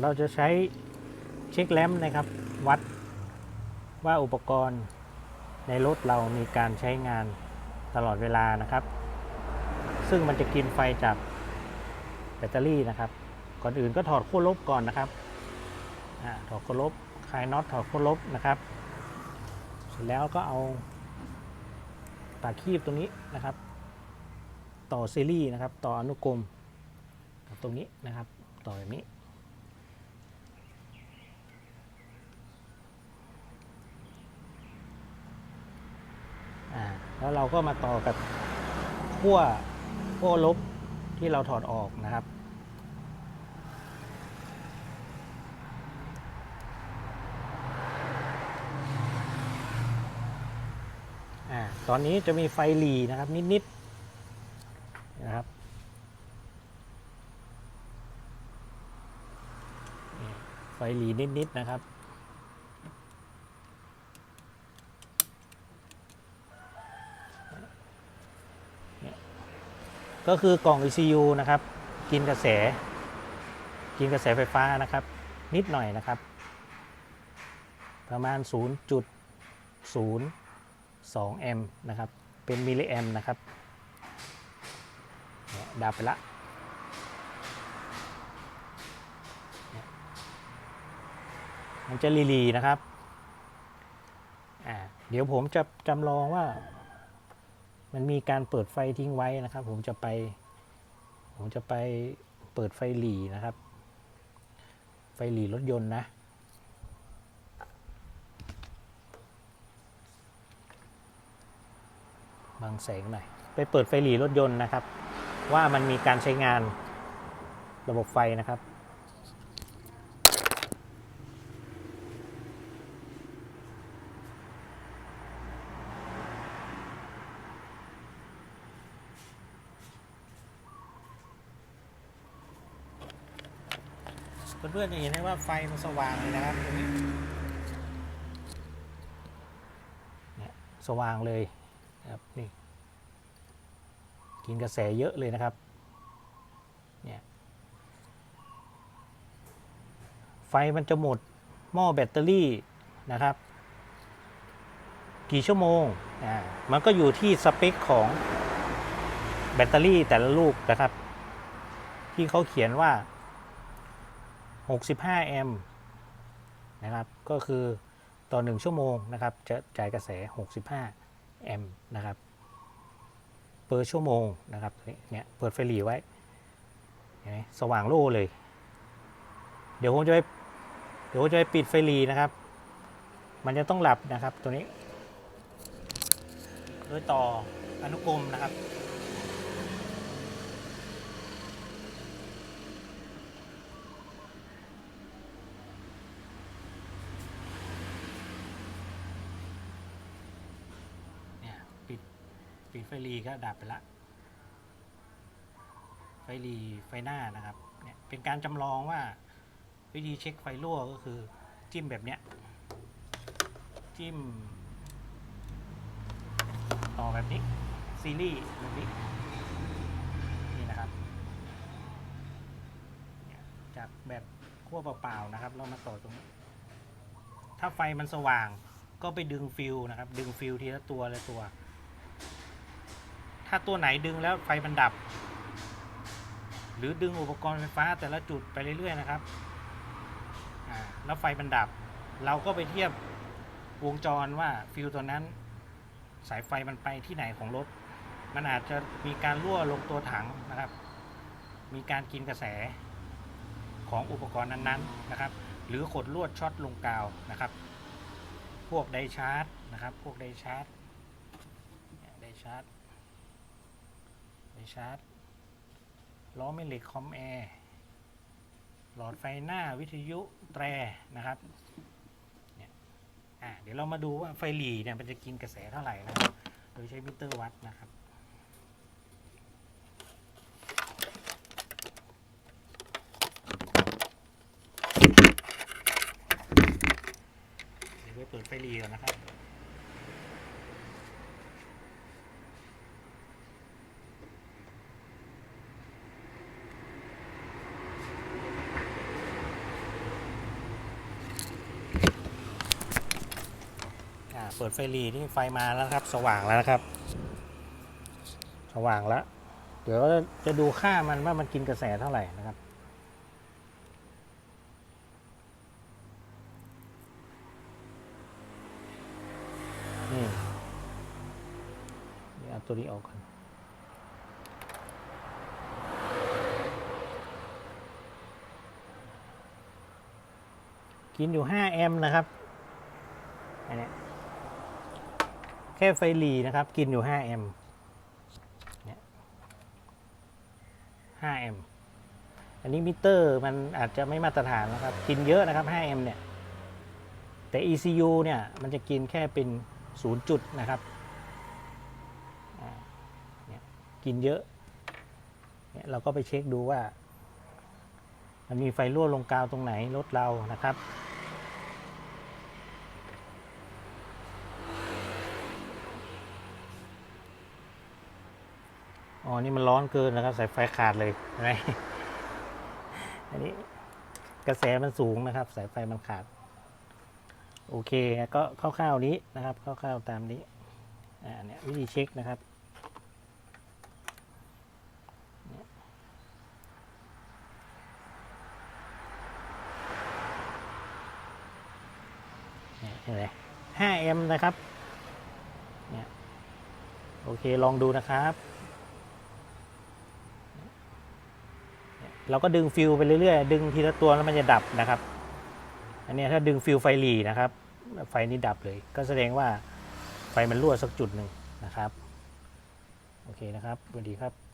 เราจะใช้เช็คแลมนะครับ วัดว่าอุปกรณ์ในรถเรามีการใช้งานตลอดเวลานะครับ ซึ่งมันจะกินไฟจากแบตเตอรี่นะครับ ก่อนอื่นก็ถอดขั้วลบก่อนนะครับอถอดขั้วลบคลายน็อตถอดขั้วลบนะครับ เสร็จแล้วก็เอาตาคีบตรงนี้นะครับ ต่อซีรีส์นะครับ ต่ออนุกรมตรงนี้นะครับ ต่อแบบนี้ แล้วเราก็มาต่อกับขั้วขั้วลบที่เราถอดออกนะครับอตอนนี้จะมีไฟหลีนะครับนิดๆนะครับไฟหลีนิดๆนะครับ ก็คือกล่อง ECU นะครับ กินกระแส กินกระแสไฟฟ้านะครับ นิดหน่อยนะครับ ประมาณ 0.02 แอมป์นะครับ เป็นมิลลิแอมป์นะครับดับไปละมันจะลีๆนะครับอ่าเดี๋ยวผมจะจำลองว่า มันมีการเปิดไฟทิ้งไว้นะครับ ผมจะไป ผมจะไปเปิดไฟหลีนะครับ ไฟหลีรถยนต์นะบางแสงหน่อยไปเปิดไฟหลีรถยนต์นะครับ ว่ามันมีการใช้งานระบบไฟนะครับ เพื่อนๆจะเห็นได้ว่าไฟมันสว่างเลยนะครับตรงนี้เนี่ยสว่างเลยนะครับนี่กินกระแสเยอะเลยนะครับเนี่ยไฟมันจะหมดหม้อแบตเตอรี่นะครับ กี่ชั่วโมงอ่ามันก็อยู่ที่สเปคของแบตเตอรี่แต่ละลูกนะครับ ที่เขาเขียนว่า 65 แอมป์นะครับ ก็คือต่อ 1 ชั่วโมงนะครับ จะจ่ายกระแส 65 แอมป์นะครับเปิดชั่วโมงนะครับเนี่ยเปิดไฟหลีไว้สว่างโล่เลย เดี๋ยวผมจะไปเดี๋ยวผมจะไปปิดไฟหลีนะครับ มันจะต้องหลับนะครับตัวนี้ โดยต่ออนุกรมนะครับ เนี่ยปิด ปิดไฟรีก็ดับไปละ ไฟรีไฟหน้านะครับ เนี่ยเป็นการจำลองว่าวิธีเช็คไฟรั่วก็คือ จิ้มแบบเนี้ย จิ้ม ต่อแบบนี้ ซีรีส์แบบนี้ นี่นะครับจากแบบขั้วเปล่าๆนะครับ เรามาต่อตรงนี้ ถ้าไฟมันสว่างก็ไปดึงฟิวนะครับ ดึงฟิวทีละตัวละตัว ถ้าตัวไหนดึงแล้วไฟมันดับ หรือดึงอุปกรณ์ไฟฟ้าแต่ละจุดไปเรื่อยๆนะครับแล้วไฟมันดับ เราก็ไปเทียบวงจรว่าฟิวตัวนั้น สายไฟมันไปที่ไหนของรถ มันอาจจะมีการรั่วลงตัวถังนะครับ มีการกินกระแสของอุปกรณ์นั้นๆนะครับ หรือขดลวดช็อตลงกาวนะครับ พวกไดชาร์จนะครับ พวกไดชาร์จไดชาร์จ ไดชาร์จล้อแม่เหล็กคอมแอร์หลอดไฟหน้าวิทยุแตรนะครับเนี่ยอะเดี๋ยวเรามาดูว่าไฟหลีเนี่ยมันจะกินกระแสเท่าไหร่นะครับโดยใช้มิเตอร์วัดนะครับเดี๋ยวไปเปิดไฟหลีก่อนนะครับ เปิดไฟหลีนี่ไฟมาแล้วครับ สว่างแล้วนะครับ สว่างแล้ว เดี๋ยวจะดูค่ามันว่ามันกินกระแสเท่าไหร่นะครับนี่เดี๋ยวเอาตัวนี้ออกก่อนกินอยู่ 5 แอมป์นะครับอันเนี้ยแค่ไฟหลีนะครับ กินอยู่5แอมป์5แอมป์อันนี้มิเตอร์มันอาจจะไม่มาตรฐานนะครับ กินเยอะนะครับ5แอมป์เนี่ย แต่ ECU เนี่ยมันจะกินแค่เป็น 0 จุดนะครับกินเยอะเนี่ยเราก็ไปเช็คดูว่า มันมีไฟรั่วลงกาวตรงไหนรถเรานะครับ อ๋อ นี่มันร้อนเกินนะครับ สายไฟขาดเลยเห็นไหมอันนี้กระแสมันสูงนะครับ สายไฟมันขาด โอเค ก็คร่าวๆนี้นะครับคร่าวๆตามนี้อ่าเนี่ยวิธีเช็คนะครับเนี่ยเห็นไหม5 m นะครับ เนี่ย โอเค ลองดูนะครับ เราก็ดึงฟิวไปเรื่อยๆ ดึงทีละตัวแล้วมันจะดับนะครับ อันนี้ถ้าดึงฟิวไฟหลีนะครับ ไฟนี้ดับเลย ก็แสดงว่าไฟมันรั่วสักจุดหนึ่งนะครับ โอเคนะครับสวัสดีครับ